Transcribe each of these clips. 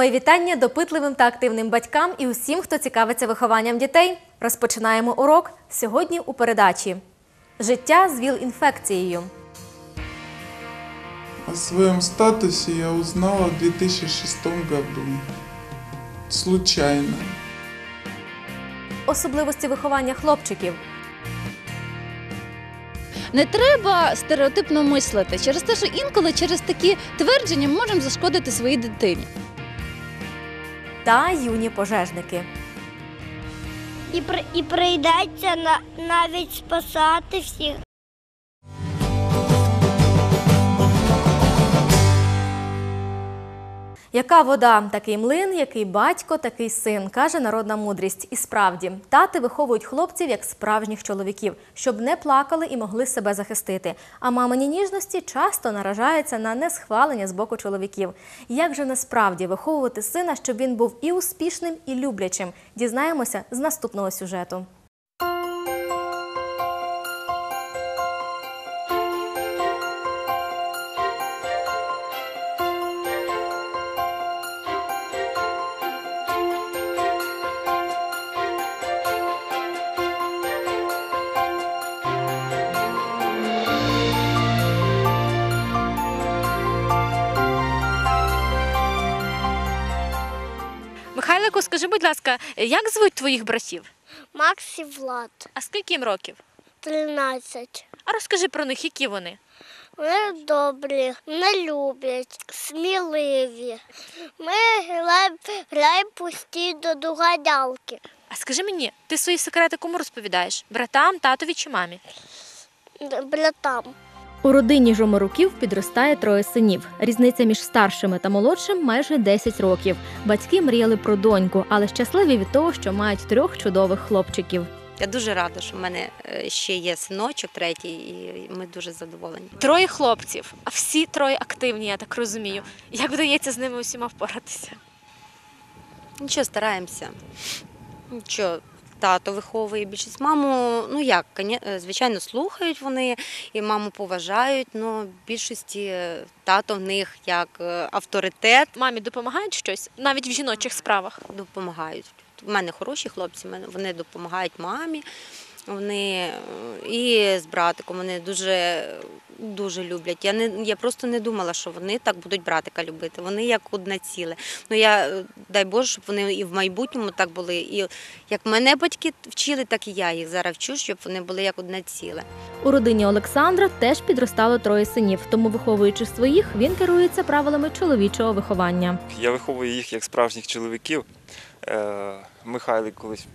Мої вітання допитливим та активним батькам і усім, хто цікавиться вихованням дітей. Розпочинаємо урок сьогодні у передачі Життя з ВІЛ-інфекцією. О своем статусе я узнала в 2006 году. Случайно. Особливості виховання хлопчиків. Не треба стереотипно мислити через те, що інколи через такі твердження ми можемо зашкодити своїй дитині. Та юні пожежники. І, при, і прийдеться на, навіть спасати всіх. Яка вода, такий млин, який батько, такий син, каже народна мудрість. І справді, тати виховують хлопців як справжніх чоловіків, щоб не плакали і могли себе захистити. А мамині ніжності часто наражаються на несхвалення з боку чоловіків. Як же насправді виховувати сина, щоб він був і успішним, і люблячим? Дізнаємося з наступного сюжету. Михайлику, скажи, будь ласка, як звуть твоїх братів? Макс і Влад, А скільки їм років? 13. А розкажи про них, які вони. Вони добрі, не люблять, сміливі. Ми граємо, граємо постійно до гадалки. А скажи мені, ти свої секрети кому розповідаєш? Братам, татові чи мамі? Братам. У родині Жоморуків підростає троє синів. Різниця між старшими та молодшим майже 10 років. Батьки мріяли про доньку, але щасливі від того, що мають трьох чудових хлопчиків. Я дуже рада, що в мене е, ще є синочок третій, і ми дуже задоволені. Троє хлопців, а всі троє активні, я так розумію. Як вдається з ними усіма впоратися? Нічого, стараємося. Нічого, тато виховує більшість. Маму, ну як, е, звичайно, слухають вони і маму поважають, але більшості е, тато в них як е, авторитет Мамі допомагають щось, навіть в жіночих справах. допомагають. У мене хороші хлопці, вони допомагають мамі. Вони е, і з братиком вони дуже, дуже люблять. Я не я просто не думала, що вони так будуть братика любити. Вони як одне ціле. Ну я е, дай Боже, щоб вони і в майбутньому так були. І як мене батьки вчили, так і я їх зараз вчу, щоб вони були як одне ціле. У родині Олександра теж підростало троє синів, тому, виховуючи своїх, він керується правилами чоловічого виховання. Я виховую їх як справжніх чоловіків. Е, Михайлик колись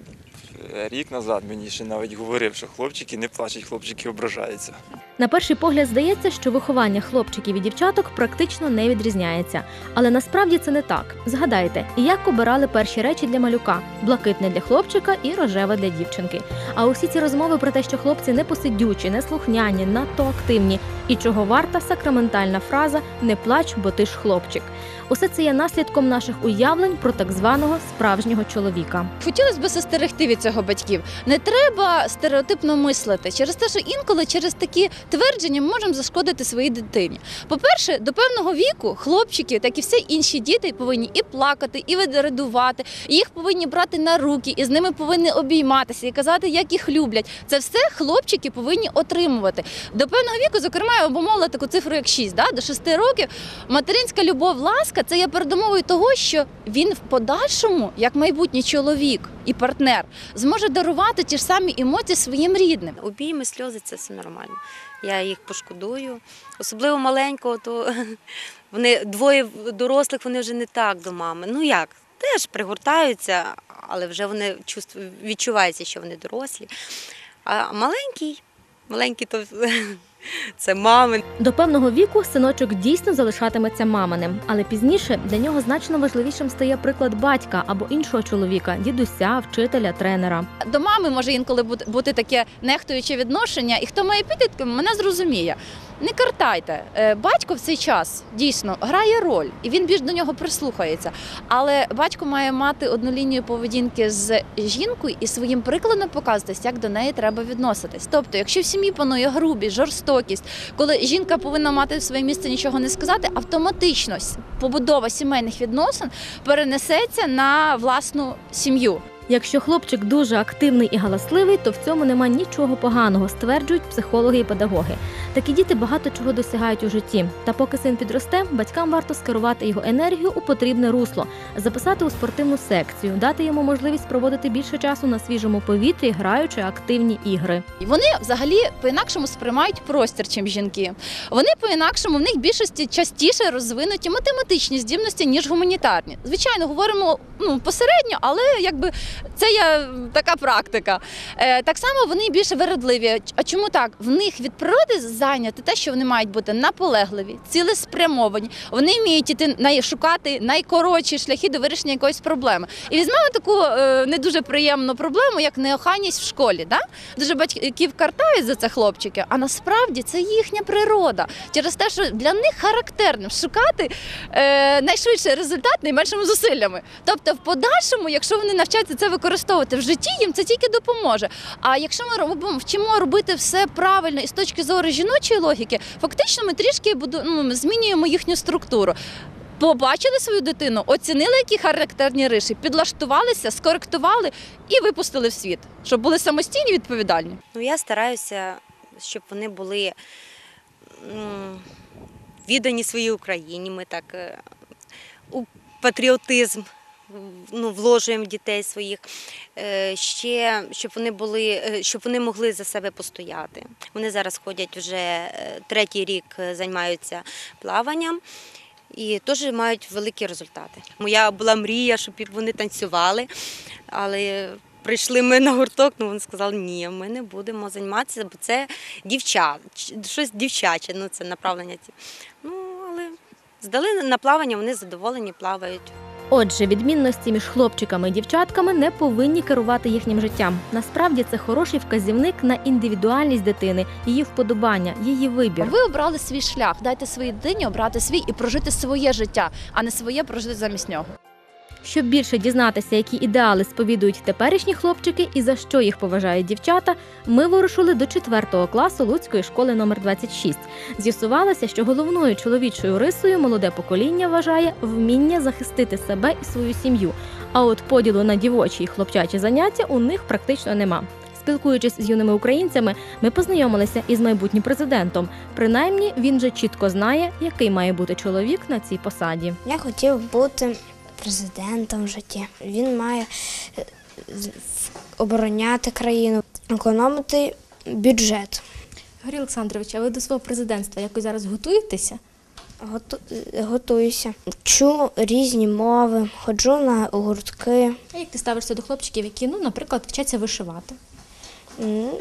рік назад мені ще навіть говорив, що хлопчики не плачуть, хлопчики ображаються. На перший погляд здається, що виховання хлопчиків і дівчаток практично не відрізняється. Але насправді це не так. Згадайте, як обирали перші речі для малюка: блакитне для хлопчика і рожеве для дівчинки. А усі ці розмови про те, що хлопці не посидючі, не слухняні, надто активні, і чого варта сакраментальна фраза Не плач, бо ти ж хлопчик. Усе це є наслідком наших уявлень про так званого справжнього чоловіка. Хотілося б застерегти від цього батьків. Не треба стереотипно мислити через те, що інколи через такі твердження ми можемо зашкодити своїй дитині. По-перше, до певного віку хлопчики, так і всі інші діти, повинні і плакати, і видрадувати, і їх повинні брати на руки, і з ними повинні обійматися і казати, як їх люблять. Це все хлопчики повинні отримувати. До певного віку, зокрема, я обумовила таку цифру, як 6, да? до 6 років. Материнська любов, ласка це є передумовою того, що він в подальшому, як майбутній чоловік і партнер, зможе дарувати ті ж самі емоції своїм рідним. Обійми, сльози це все нормально. Я їх пошкодую. Особливо маленького, то вони двоє дорослих, вони вже не так до мами. Ну як? Теж пригортаються, але вже вони відчуваються, що вони дорослі. А маленький, маленький то це мами. До певного віку синочок дійсно залишатиметься маминим, але пізніше для нього значно важливішим стає приклад батька або іншого чоловіка, дідуся, вчителя, тренера. До мами може інколи бути, бути таке нехтуюче відношення, і хто має підлітками, мене зрозуміє. не картайте. Е, Батько в цей час дійсно грає роль, і він більш до нього прислухається. Але батько має мати одну лінію поведінки з жінкою і своїм прикладом показувати, як до неї треба відноситись. Тобто, якщо в сім'ї панує грубість, жорстокість, коли жінка повинна мати своє місце нічого не сказати, автоматично побудова сімейних відносин перенесеться на власну сім'ю. Якщо хлопчик дуже активний і галасливий, то в цьому нема нічого поганого, стверджують психологи і педагоги. Такі діти багато чого досягають у житті. Та поки син підросте, батькам варто скерувати його енергію у потрібне русло, записати у спортивну секцію, дати йому можливість проводити більше часу на свіжому повітрі, граючи активні ігри. Вони взагалі по-інакшому сприймають простір, чим жінки. Вони по-інакшому в них більшості частіше розвинуті математичні здібності, ніж гуманітарні. Звичайно, говоримо ну, посередньо, але якби це є така практика. Е, так само вони більше вередливі. А чому так? В них від природи зайняти те, що вони мають бути наполегливі, цілеспрямовані. Вони вміють іти шукати найкоротші шляхи до вирішення якоїсь проблеми. І візьмемо таку е, не дуже приємну проблему, як неохайність в школі. Да? Дуже батьків картають за це хлопчики, а насправді це їхня природа. Через те, що для них характерним шукати е, найшвидший результат найменшими зусиллями. Тобто, в подальшому, якщо вони навчаться це використовувати в житті, їм це тільки допоможе. А якщо ми робимо вчимо робити все правильно і з точки зору жіночої логіки, фактично ми трішки буду, ну, змінюємо їхню структуру. Побачили свою дитину, оцінили, які характерні риші, підлаштувалися, скоректували і випустили в світ, щоб були самостійні і відповідальні. Ну, я стараюся, щоб вони були м, віддані своїй Україні. Ми так е, у патріотизм ну, вложуємо дітей своїх. Е, Ще щоб вони були, е, щоб вони могли за себе постояти. Вони зараз ходять вже е, третій рік, займаються плаванням. І теж мають великі результати. Моя була мрія, щоб вони танцювали, але прийшли ми на гурток, ну вони сказали, ні, ми не будемо займатися, бо це дівчат, щось дівчаче, ну це направлення. Ну, але здали на плавання, вони задоволені, плавають. Отже, відмінності між хлопчиками і дівчатками не повинні керувати їхнім життям. Насправді це хороший вказівник на індивідуальність дитини, її вподобання, її вибір. Ви обрали свій шлях. Дайте своїй дитині обрати свій і прожити своє життя, а не своє прожити замість нього. Щоб більше дізнатися, які ідеали сповідують теперішні хлопчики і за що їх поважають дівчата, ми вирушили до 4 класу Луцької школи номер 26. З'ясувалося, що головною чоловічою рисою молоде покоління вважає вміння захистити себе і свою сім'ю. А от поділу на дівочі і хлопчачі заняття у них практично нема. Спілкуючись з юними українцями, ми познайомилися із майбутнім президентом. Принаймні, він же чітко знає, який має бути чоловік на цій посаді. Я хотів бути президентом в житті. Він має е, обороняти країну, економити бюджет. Григорій Олександрович, а ви до свого президентства якось зараз готуєтеся? Готу... е, Готуюся. Вчу різні мови, ходжу на гуртки. А як ти ставишся до хлопчиків, які, ну, наприклад, вчаться вишивати?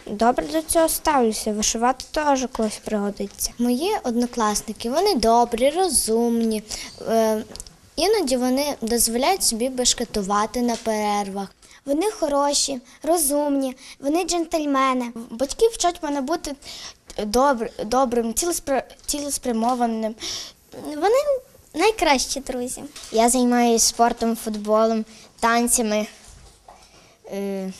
Добре до цього ставлюся. Вишивати теж колись пригодиться. Мої однокласники вони добрі, розумні. Іноді вони дозволяють собі бешкетувати на перервах. Вони хороші, розумні, вони джентльмени. Батьки вчать мене бути добр, добрим, цілеспрямованим. Вони найкращі друзі. Я займаюся спортом, футболом, танцями, е,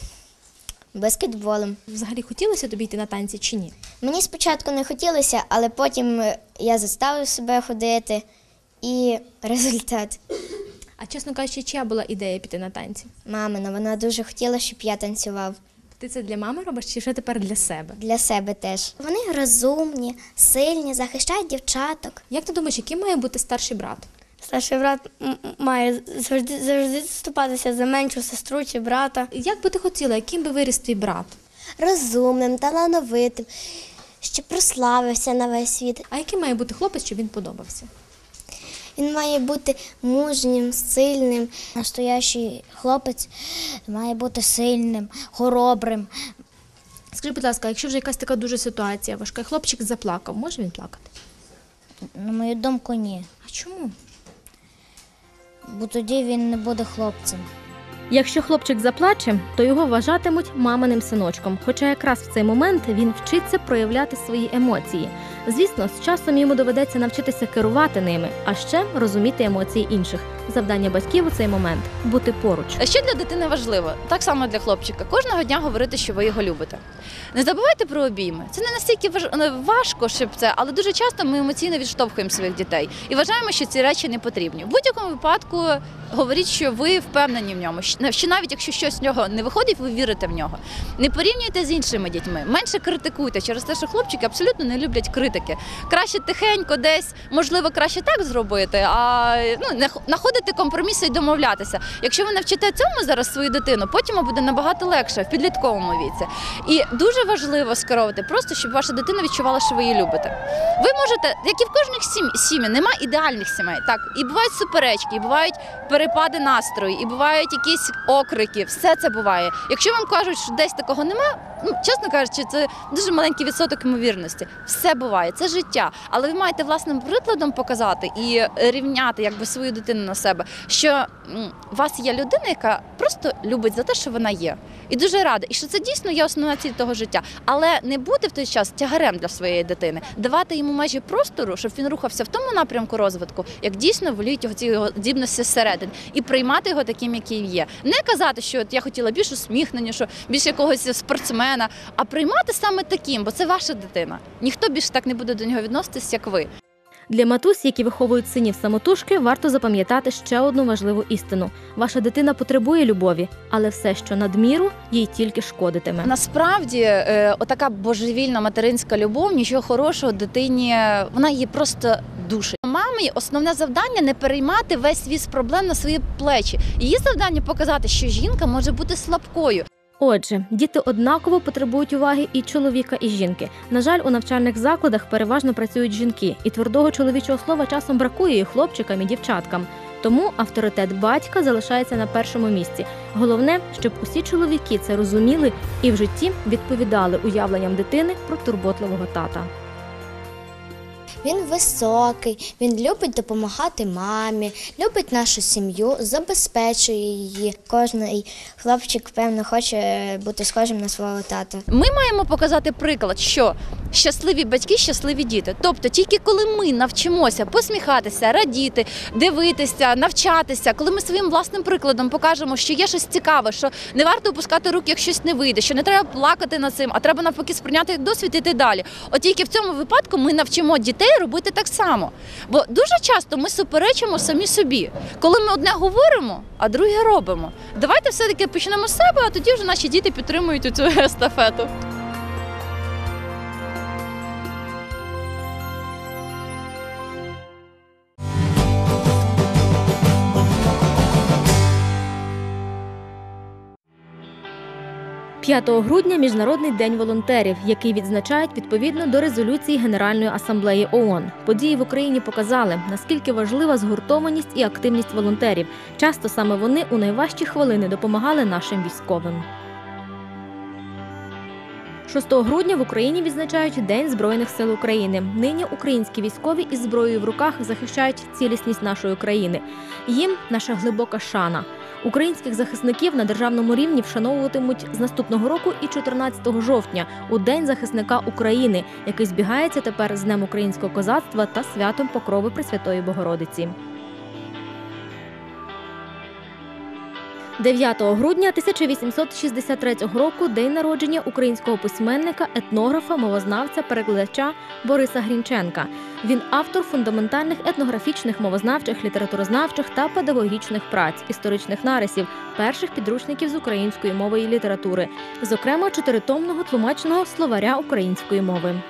баскетболом. Взагалі хотілося тобі йти на танці чи ні? Мені спочатку не хотілося, але потім я заставив себе ходити і результат. А чесно кажучи, чия була ідея піти на танці? Мамина, вона дуже хотіла, щоб я танцював Ти це для мами робиш чи ще тепер для себе? для себе теж. Вони розумні, сильні, захищають дівчаток. Як ти думаєш, яким має бути старший брат? Старший брат має завжди завжди заступатися за меншу сестру чи брата. Як би ти хотіла, яким би виріс твій брат? Розумним, талановитим, щоб прославився на весь світ. А яким має бути хлопець, щоб він подобався? Він має бути мужнім, сильним. Настоящий хлопець має бути сильним, хоробрим. Скажи, будь ласка, якщо вже якась така дуже ситуація важка, і хлопчик заплакав, може він плакати? На мою думку, ні. А чому? Бо тоді він не буде хлопцем. Якщо хлопчик заплаче, то його вважатимуть маминим синочком. Хоча якраз в цей момент він вчиться проявляти свої емоції. Звісно, з часом йому доведеться навчитися керувати ними, а ще розуміти емоції інших. Завдання батьків у цей момент бути поруч. Що для дитини важливо, так само для хлопчика. Кожного дня говорити, що ви його любите. Не забувайте про обійми. Це не настільки важ- важко, щоб це, але дуже часто ми емоційно відштовхуємо своїх дітей і вважаємо, що ці речі не потрібні. В будь-якому випадку говоріть, що ви впевнені в ньому. Що навіть якщо щось з нього не виходить, ви вірите в нього. Не порівнюйте з іншими дітьми, менше критикуйте через те, що хлопчики абсолютно не люблять критики. Краще тихенько, десь можливо краще так зробити, а ну не знаходити компроміси і домовлятися. Якщо ви навчите цьому зараз свою дитину, потім буде набагато легше в підлітковому віці. І дуже важливо скеровувати просто, щоб ваша дитина відчувала, що ви її любите. Ви можете, як і в кожних сім, сім'ї, нема ідеальних сімей. Так, і бувають суперечки, і бувають перепади настрою, і бувають якісь окрики. Все це буває. Якщо вам кажуть, що десь такого нема, ну чесно кажучи, це дуже маленький відсоток ймовірності. Все буває, це життя. Але ви маєте власним прикладом показати і рівняти якби свою дитину на себе, що у вас є людина, яка просто любить за те, що вона є, і дуже рада, і що це дійсно є основна ціль того життя. Але не бути в той час тягарем для своєї дитини, давати йому межі простору, щоб він рухався в тому напрямку розвитку, як дійсно воліють його ці його здібності зсередини, і приймати його таким, який є. Не казати, що от я хотіла більш усміхненіше, більш якогось спортсмена, а приймати саме таким, бо це ваша дитина. Ніхто більше так не буде до нього відноситись, як ви. Для матусь, які виховують синів самотужки, варто запам'ятати ще одну важливу істину: ваша дитина потребує любові, але все, що надміру, їй тільки шкодитиме. Насправді, е, отака божевільна материнська любов, нічого хорошого дитині, вона її просто душить. Мамі основне завдання не переймати весь віз проблем на свої плечі. Її завдання показати, що жінка може бути слабкою. Отже, діти однаково потребують уваги і чоловіка, і жінки. На жаль, у навчальних закладах переважно працюють жінки, і твердого чоловічого слова часом бракує і хлопчикам, і дівчаткам. Тому авторитет батька залишається на першому місці. Головне, щоб усі чоловіки це розуміли і в житті відповідали уявленням дитини про турботливого тата. Він високий, він любить допомагати мамі, любить нашу сім'ю, забезпечує її. Кожний хлопчик, певно, хоче бути схожим на свого тата. Ми маємо показати приклад, що щасливі батьки, щасливі діти. Тобто, тільки коли ми навчимося посміхатися, радіти, дивитися, навчатися, коли ми своїм власним прикладом покажемо, що є щось цікаве, що не варто опускати руки, як щось не вийде, що не треба плакати над цим, а треба навпаки сприйняти досвід і йти далі. От тільки в цьому випадку ми навчимо дітей робити так само. Бо дуже часто ми суперечимо самі собі, коли ми одне говоримо, а друге робимо. Давайте все-таки почнемо з себе, а тоді вже наші діти підтримують цю естафету. – 5 грудня Міжнародний день волонтерів, який відзначають відповідно до резолюції Генеральної асамблеї ООН. Події в Україні показали, наскільки важлива згуртованість і активність волонтерів. Часто саме вони у найважчі хвилини допомагали нашим військовим. 6 грудня в Україні відзначають День Збройних сил України. Нині українські військові із зброєю в руках захищають цілісність нашої країни. Їм наша глибока шана. Українських захисників на державному рівні вшановуватимуть з наступного року і 14 жовтня у День захисника України, який збігається тепер з Днем українського козацтва та святом Покрови Пресвятої Богородиці. 9 грудня 1863 року день народження українського письменника, етнографа, мовознавця, перекладача Бориса Грінченка. Він автор фундаментальних етнографічних, мовознавчих, літературознавчих та педагогічних праць, історичних нарисів, перших підручників з української мови і літератури, зокрема чотиритомного тлумаченого словаря української мови.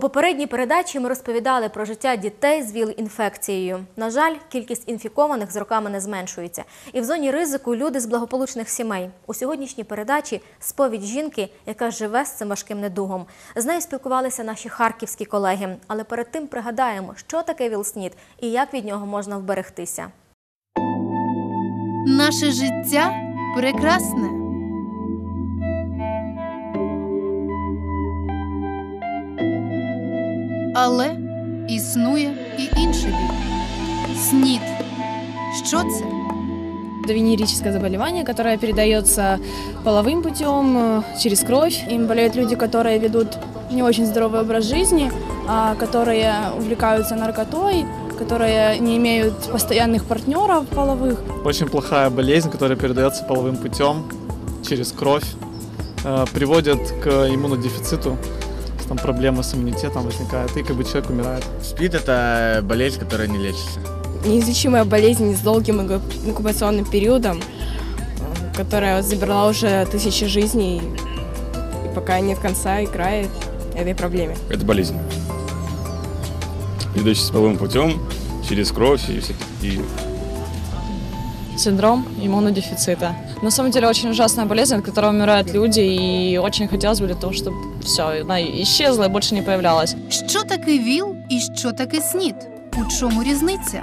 Попередній передачі ми розповідали про життя дітей з ВІЛ-інфекцією. На жаль, кількість інфікованих з роками не зменшується. І в зоні ризику люди з благополучних сімей. У сьогоднішній передачі сповідь жінки, яка живе з цим важким недугом. З нею спілкувалися наші харківські колеги. Але перед тим пригадаємо, що таке ВІЛ-СНІД і як від нього можна вберегтися. Наше життя прекрасне. Але існує і інший бік. Снід. Що це? Это венерическое заболевание, которое передается половым путем, э, через кровь. Им болеют люди, которые ведут не очень здоровый образ жизни, а которые увлекаются наркотой, которые не имеют постоянных партнеров половых. Очень плохая болезнь, которая передается половым путем через кровь, э, приводит к иммунодефициту, там проблемы с иммунитетом возникают, и как бы человек умирает. СПИД – это болезнь, которая не лечится. Неизлечимая болезнь с долгим инку- инкубационным периодом, э, которая забрала уже тысячи жизней, и пока нет конца и края этой проблеме. Это болезнь. Передающаяся половым путем, через кровь и всякие синдром иммунодефицита. На самом деле очень ужасная болезнь, от которой умирают люди, и очень хотелось бы для того, чтобы все, она исчезла и больше не появлялась. Що таке ВІЛ і що таке СНІД? У чому різниця?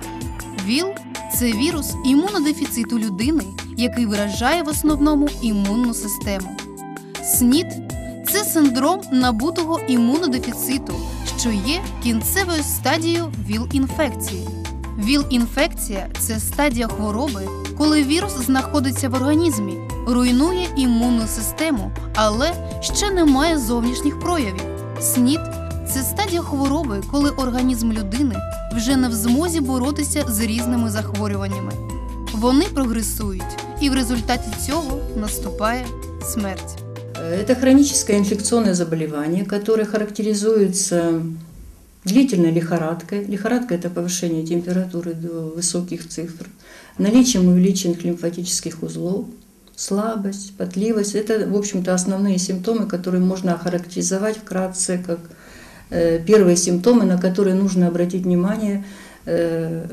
ВІЛ це вірус імунодефіциту людини, який виражає в основному імунну систему. СНІД це синдром набутого імунодефіциту, що є кінцевою стадією ВІЛ-інфекції. ВІЛ-інфекція це стадія хвороби, коли вірус знаходиться в організмі, руйнує імунну систему, але ще не має зовнішніх проявів. СНІД це стадія хвороби, коли організм людини вже не в змозі боротися з різними захворюваннями. Вони прогресують, і в результаті цього наступає смерть. Это хроническое инфекционное заболевание, которое характеризуется длительной лихорадкой. Лихорадка – это повышение температуры до высоких цифр, наличием увеличенных лимфатических узлов, слабость, потливость. Это, в общем-то, основные симптомы, которые можно охарактеризовать вкратце как э, первые симптомы, на которые нужно обратить внимание э,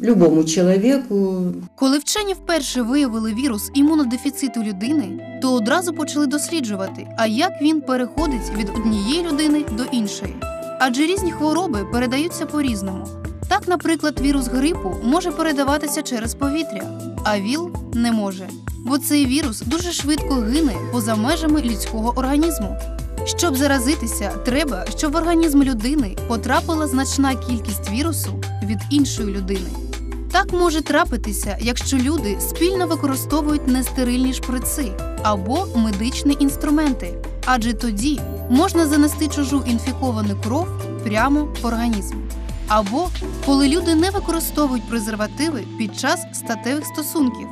любому человеку. Коли вчені вперше виявили вірус імунодефіциту людини, то одразу почали досліджувати, а як він переходить від однієї людини до іншої. Адже різні хвороби передаються по-різному. Так, наприклад, вірус грипу може передаватися через повітря, а ВІЛ не може, бо цей вірус дуже швидко гине поза межами людського організму. Щоб заразитися, треба, щоб в організм людини потрапила значна кількість вірусу від іншої людини. Так може трапитися, якщо люди спільно використовують нестерильні шприци або медичні інструменти, адже тоді можна занести чужу інфіковану кров прямо в організм. Або коли люди не використовують презервативи під час статевих стосунків.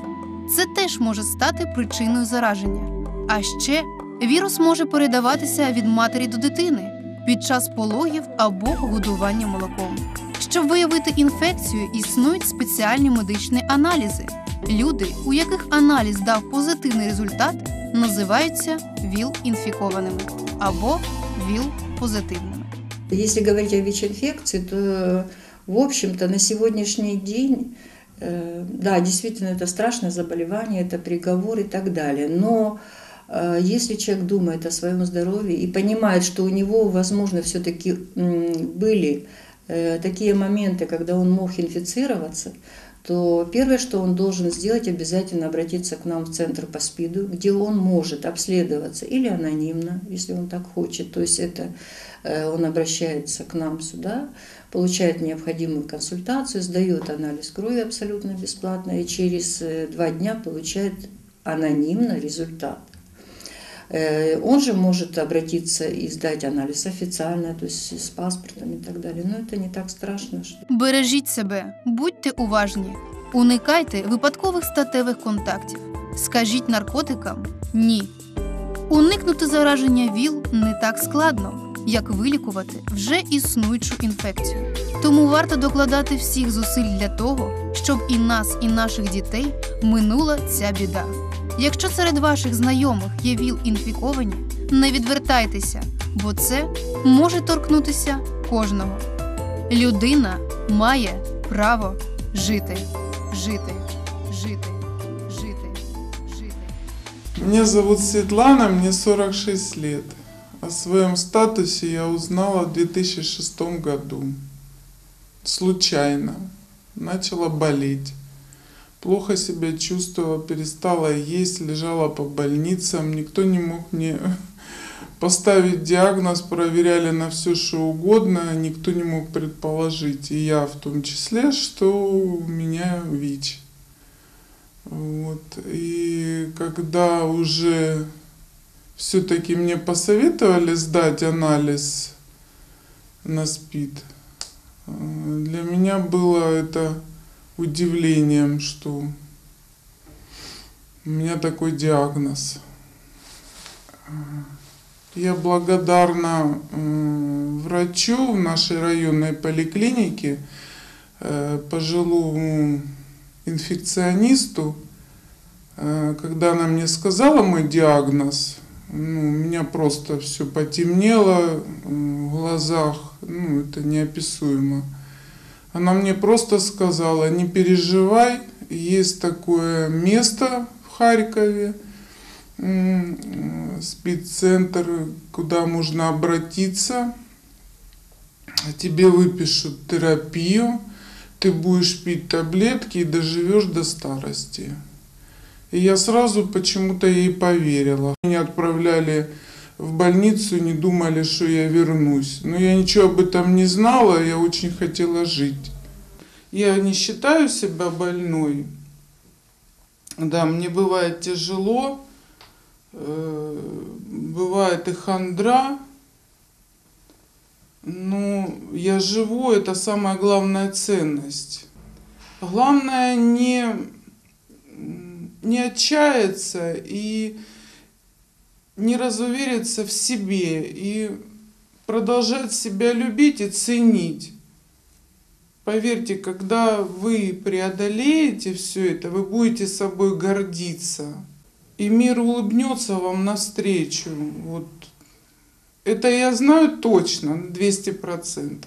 Це теж може стати причиною зараження. А ще вірус може передаватися від матері до дитини під час пологів або годування молоком. Щоб виявити інфекцію, існують спеціальні медичні аналізи. Люди, у яких аналіз дав позитивний результат, називаються ВІЛ-інфікованими або ВІЛ-позитивними. Если говорить о ВИЧ-инфекции, то, в общем-то, на сегодняшний день, э, да, действительно, это страшное заболевание, это приговор и так далее. Но э, если человек думает о своем здоровье и понимает, что у него, возможно, все-таки были э, такие моменты, когда он мог инфицироваться, то первое, что он должен сделать, обязательно обратиться к нам в центр по СПИДу, где он может обследоваться или анонимно, если он так хочет. То есть это он обращается к нам сюда, получает необходимую консультацию, сдает анализ крови абсолютно бесплатно и через э, два дня получает анонимно результат. Э, Он же может обратиться и сдать анализ официально, то есть с паспортом и так далее. Но это не так страшно. Что... Бережіть себе, будьте уважні, уникайте випадкових статевих контактів, скажіть наркотикам ні. Уникнути зараження ВІЛ не так складно, як вилікувати вже існуючу інфекцію. Тому варто докладати всіх зусиль для того, щоб і нас, і наших дітей минула ця біда. Якщо серед ваших знайомих є ВІЛ-інфіковані, не відвертайтеся, бо це може торкнутися кожного. Людина має право жити, жити, жити, жити, жити. Меня зовут Светлана, мне 46 лет. О своем статусе я узнала в 2006 году. Случайно. Начала болеть. Плохо себя чувствовала, перестала есть, лежала по больницам. Никто не мог мне поставить диагноз, проверяли на все, что угодно. Никто не мог предположить, и я в том числе, что у меня ВИЧ. Вот. И когда уже все-таки мне посоветовали сдать анализ на СПИД, для меня было это удивлением, что у меня такой диагноз. Я благодарна э, врачу в нашей районной поликлинике, э, пожилому инфекционисту, Э, когда она мне сказала мой диагноз, ну, у меня просто все потемнело в глазах, ну, это неописуемо. Она мне просто сказала, не переживай, есть такое место в Харькове, спеццентр, куда можно обратиться, тебе выпишут терапию, ты будешь пить таблетки и доживешь до старости. И я сразу почему-то ей поверила. Меня отправляли в больницу, не думали, что я вернусь. Но я ничего об этом не знала, я очень хотела жить. Я не считаю себя больной. Да, мне бывает тяжело, э, бывает и хандра, но я живу, это самая главная ценность. Главное не не отчаяться и не разувериться в себе и продолжать себя любить и ценить. Поверьте, когда вы преодолеете все это, вы будете собой гордиться. И мир улыбнется вам навстречу. Вот. Это я знаю точно, 200%.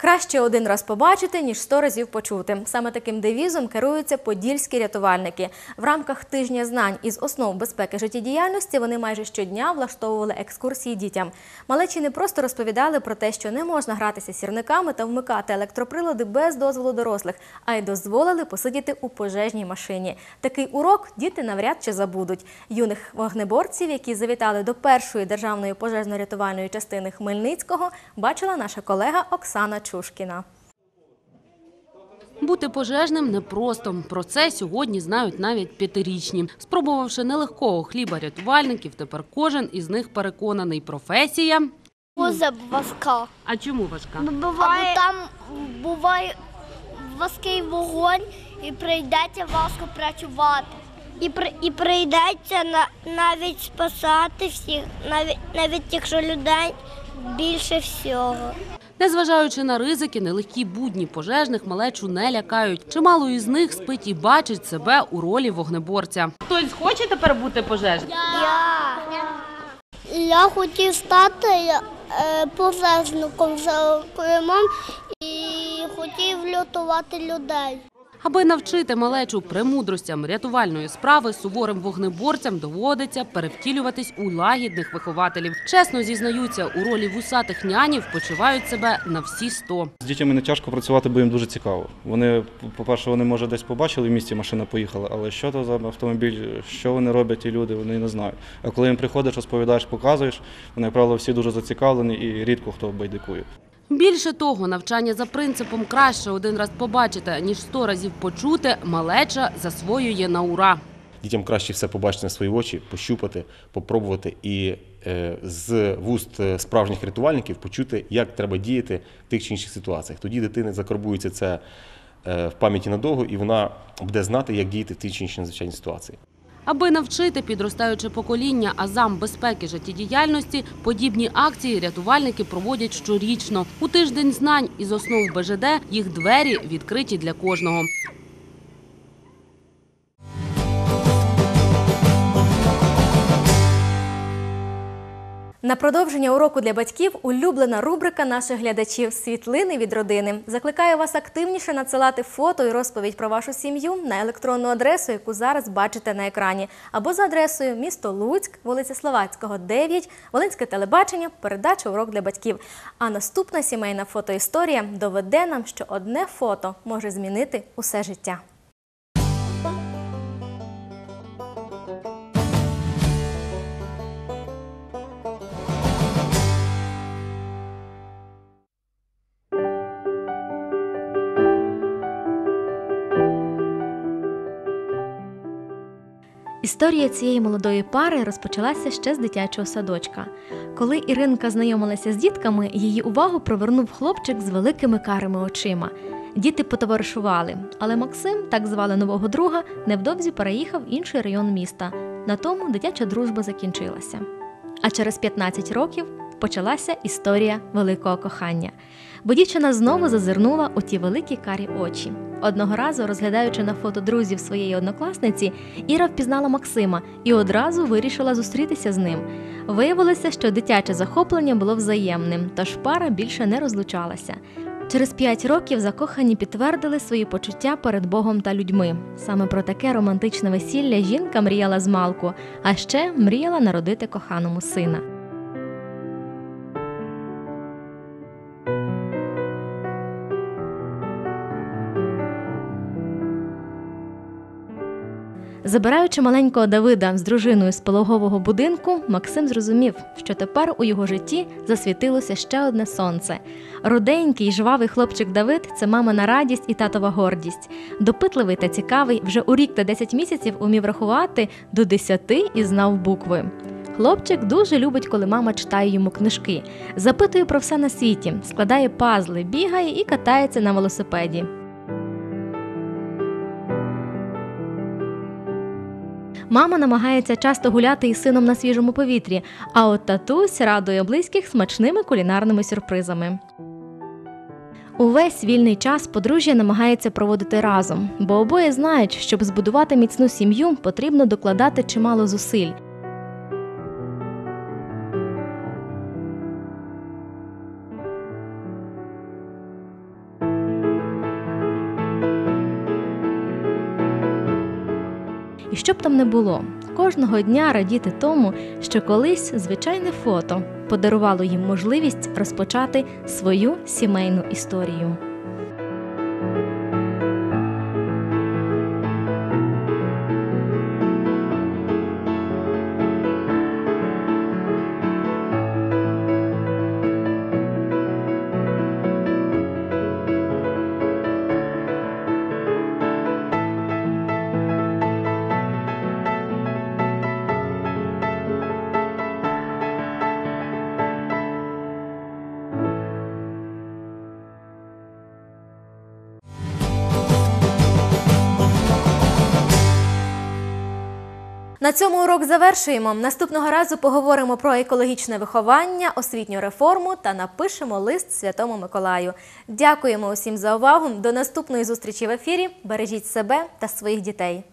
Краще один раз побачити, ніж сто разів почути. Саме таким девізом керуються подільські рятувальники. В рамках тижня знань із основ безпеки життєдіяльності вони майже щодня влаштовували екскурсії дітям. Малечі не просто розповідали про те, що не можна гратися сірниками та вмикати електроприлади без дозволу дорослих, а й дозволили посидіти у пожежній машині. Такий урок діти навряд чи забудуть. Юних вогнеборців, які завітали до першої державної пожежно-рятувальної частини Хмельницького, бачила наша колега Оксана Чушкіна. Бути пожежним непросто. Про це сьогодні знають навіть п'ятирічні. Спробувавши нелегкого хліба рятувальників, тепер кожен із них переконаний. Професія. Дуже важка. А чому важка? Буває... Або там буває важкий вогонь і прийдеться важко працювати. І, при, і прийдеться на, навіть спасати всіх, навіть, навіть якщо людей більше всього. Незважаючи на ризики, нелегкі будні пожежних малечу не лякають. Чимало із них спить і бачить себе у ролі вогнеборця. Хтось хоче тепер бути пожежним? Я, я хотів стати е, пожежником за Кримом і хотів рятувати людей. Аби навчити малечу премудростям рятувальної справи, суворим вогнеборцям доводиться перевтілюватись у лагідних вихователів. Чесно зізнаються, у ролі вусатих нянів почувають себе на всі сто. З дітьми не тяжко працювати, бо їм дуже цікаво. Вони, по-перше, вони може десь побачили в місті, машина поїхала, але що то за автомобіль, що вони роблять, ті люди, вони не знають. А коли їм приходиш, розповідаєш, показуєш, вони, як правило, всі дуже зацікавлені і рідко хто байдикує. Більше того, навчання за принципом краще один раз побачити, ніж сто разів почути, малеча засвоює на ура. Дітям краще все побачити на свої очі, пощупати, попробувати і е, з вуст е, справжніх рятувальників почути, як треба діяти в тих чи інших ситуаціях. Тоді дитини закарбується це е, в пам'яті надовго, і вона буде знати, як діяти в тій чи іншій надзвичайній ситуації. Аби навчити підростаюче покоління азам безпеки життєдіяльності, подібні акції рятувальники проводять щорічно. У тиждень знань із основ БЖД їх двері відкриті для кожного. На продовження уроку для батьків улюблена рубрика наших глядачів Світлини від родини. Закликаю вас активніше надсилати фото і розповідь про вашу сім'ю на електронну адресу, яку зараз бачите на екрані, або за адресою місто Луцьк, вулиця Словацького, 9, Волинське телебачення, передача урок для батьків. А наступна сімейна фотоісторія доведе нам, що одне фото може змінити усе життя. Історія цієї молодої пари розпочалася ще з дитячого садочка. Коли Іринка знайомилася з дітками, її увагу привернув хлопчик з великими карими очима. Діти потоваришували, але Максим, так звали нового друга, невдовзі переїхав в інший район міста. На тому дитяча дружба закінчилася. А через 15 років почалася історія великого кохання. Бо дівчина знову зазирнула у ті великі карі очі. Одного разу, розглядаючи на фото друзів своєї однокласниці, Іра впізнала Максима і одразу вирішила зустрітися з ним. Виявилося, що дитяче захоплення було взаємним, тож пара більше не розлучалася. Через п'ять років закохані підтвердили свої почуття перед Богом та людьми. Саме про таке романтичне весілля жінка мріяла з малку, а ще мріяла народити коханому сина. Забираючи маленького Давида з дружиною з пологового будинку, Максим зрозумів, що тепер у його житті засвітилося ще одне сонце. Руденький, жвавий хлопчик Давид це мамина радість і татова гордість. Допитливий та цікавий, вже у рік та 10 місяців умів рахувати до 10 і знав букви. Хлопчик дуже любить, коли мама читає йому книжки, запитує про все на світі, складає пазли, бігає і катається на велосипеді. Мама намагається часто гуляти із сином на свіжому повітрі, а от татусь радує близьких смачними кулінарними сюрпризами. Увесь вільний час подружжя намагається проводити разом, бо обоє знають, щоб збудувати міцну сім'ю, потрібно докладати чимало зусиль. І що б там не було, кожного дня радіти тому, що колись звичайне фото подарувало їм можливість розпочати свою сімейну історію. На цьому урок завершуємо. Наступного разу поговоримо про екологічне виховання, освітню реформу та напишемо лист Святому Миколаю. Дякуємо усім за увагу. До наступної зустрічі в ефірі. Бережіть себе та своїх дітей.